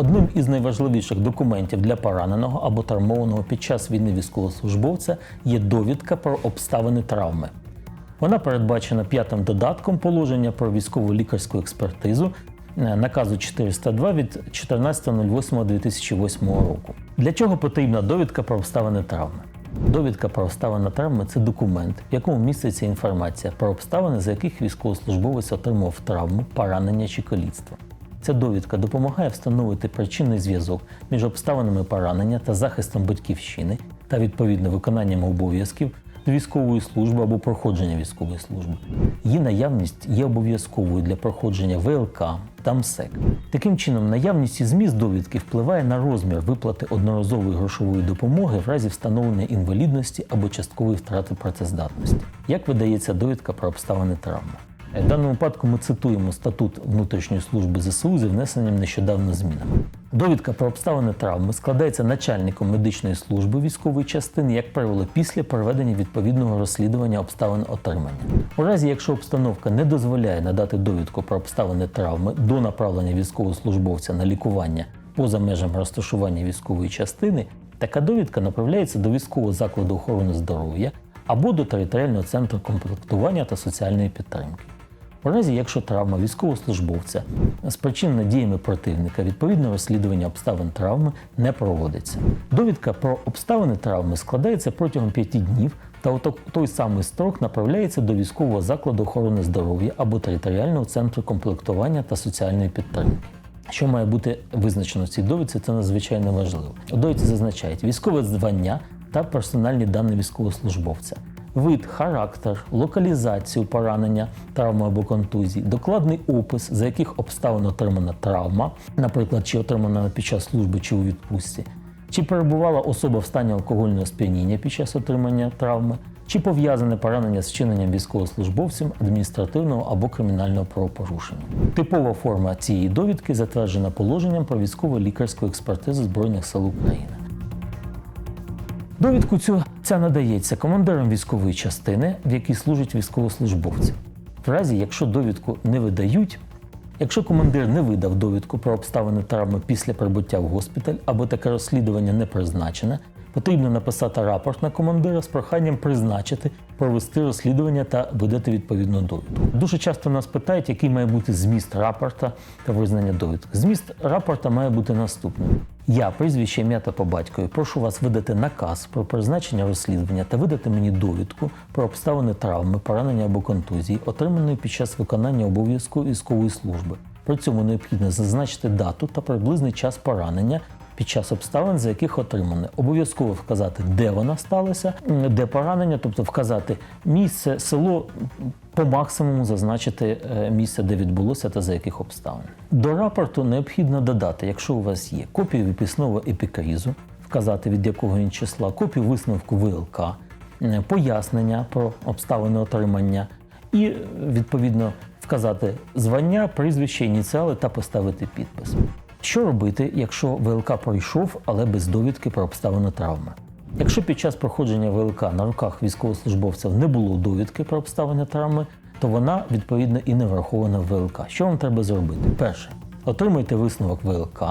Одним із найважливіших документів для пораненого або травмованого під час війни військовослужбовця є довідка про обставини травми. Вона передбачена п'ятим додатком положення про військову лікарську експертизу е, наказу 402 від 14.08.2008 року. Для чого потрібна довідка про обставини травми? Довідка про обставини травми це документ, в якому міститься інформація про обставини, за яких військовослужбовець отримав травму, поранення чи каліцтво. Ця довідка допомагає встановити причинний зв'язок між обставинами поранення та захистом батьківщини та відповідно виконанням обов'язків з військової служби або проходження військової служби. Її наявність є обов'язковою для проходження ВЛК та МСЕК. Таким чином, наявність і зміст довідки впливає на розмір виплати одноразової грошової допомоги в разі встановлення інвалідності або часткової втрати працездатності. Як видається довідка про обставини травми? В даному випадку ми цитуємо статут внутрішньої служби ЗСУ зі внесенням нещодавно змінами. Довідка про обставини травми складається начальником медичної служби військової частини, як правило, після проведення відповідного розслідування обставин отримання. У разі, якщо обстановка не дозволяє надати довідку про обставини травми до направлення військовослужбовця на лікування поза межами розташування військової частини, така довідка направляється до військового закладу охорони здоров'я або до територіального центру комплектування та соціальної підтримки. У разі, якщо травма військовослужбовця спричинена діями противника, відповідне розслідування обставин травми не проводиться. Довідка про обставини травми складається протягом 5 днів та у той самий строк направляється до військового закладу охорони здоров'я або територіального центру комплектування та соціальної підтримки. Що має бути визначено в цій довідці, це надзвичайно важливо. У довідці зазначають військове звання та персональні дані військовослужбовця, вид, характер, локалізацію поранення, травми або контузії, докладний опис, за яких обставин отримана травма, наприклад, чи отримана під час служби чи у відпустці, чи перебувала особа в стані алкогольного сп'яніння під час отримання травми, чи пов'язане поранення з вчиненням військовослужбовцем адміністративного або кримінального правопорушення. Типова форма цієї довідки затверджена положенням про військово лікарську експертизу Збройних сил України. Довідку цю ця надається командирам військової частини, в якій служать військовослужбовці. В разі, якщо довідку не видають, якщо командир не видав довідку про обставини травми після прибуття в госпіталь або таке розслідування не призначене, потрібно написати рапорт на командира з проханням призначити, провести розслідування та видати відповідну довідку. Дуже часто нас питають, який має бути зміст рапорта та визнання довідки. Зміст рапорта має бути наступним. Я, прізвище, ім'я та по батькові, прошу вас видати наказ про призначення розслідування та видати мені довідку про обставини травми, поранення або контузії, отриманої під час виконання обов'язку військової служби. При цьому необхідно зазначити дату та приблизний час поранення під час обставин, за яких отримане. Обов'язково вказати, де вона сталася, де поранення, тобто вказати місце, село, по максимуму зазначити е, місце, де відбулося та за яких обставин. До рапорту необхідно додати, якщо у вас є копію виписного епікризу, вказати від якого він числа, копію висновку ВЛК, пояснення про обставини отримання і е, відповідно вказати звання, прізвище, ініціали та поставити підпис. Що робити, якщо ВЛК пройшов, але без довідки про обставини травми? Якщо під час проходження ВЛК на руках військовослужбовців не було довідки про обставини травми, то вона відповідно і не врахована в ВЛК. Що вам треба зробити? Перше, отримайте висновок ВЛК,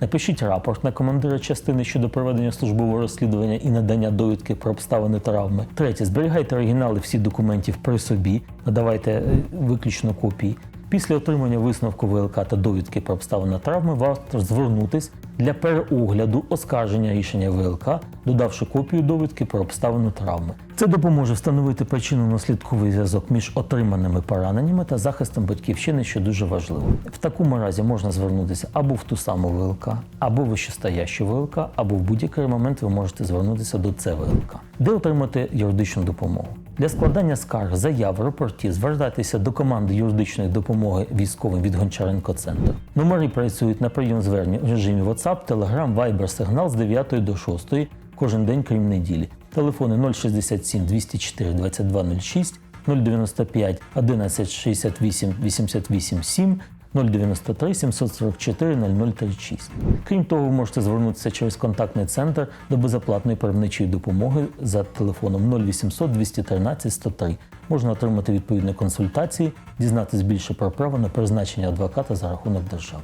напишіть рапорт на командира частини щодо проведення службового розслідування і надання довідки про обставини травми. Третє, зберігайте оригінали всіх документів при собі, надавайте е, виключно копії. Після отримання висновку ВЛК та довідки про обставини травми варто звернутись для переогляду оскарження рішення ВЛК, додавши копію довідки про обставину травми. Це допоможе встановити причинно-наслідковий зв'язок між отриманими пораненнями та захистом батьківщини, що дуже важливо. В такому разі можна звернутися або в ту саму ВЛК, або вищестоящу ВЛК, або в будь-який момент ви можете звернутися до ЦВЛК, де отримати юридичну допомогу. Для складання скарг, заяв, рапортів звертайтеся до команди юридичної допомоги військовим від Гончаренко Центр. Номери працюють на прийом звернень в режимі WhatsApp, Telegram, Viber, Signal з 9 до 6 кожен день, крім неділі. Телефони 067 204 2206, 095 11 68 88 7, 093 744 0036. Крім того, ви можете звернутися через контактний центр до безоплатної правничої допомоги за телефоном 0800 213 103. Можна отримати відповідні консультації, дізнатися більше про право на призначення адвоката за рахунок держави.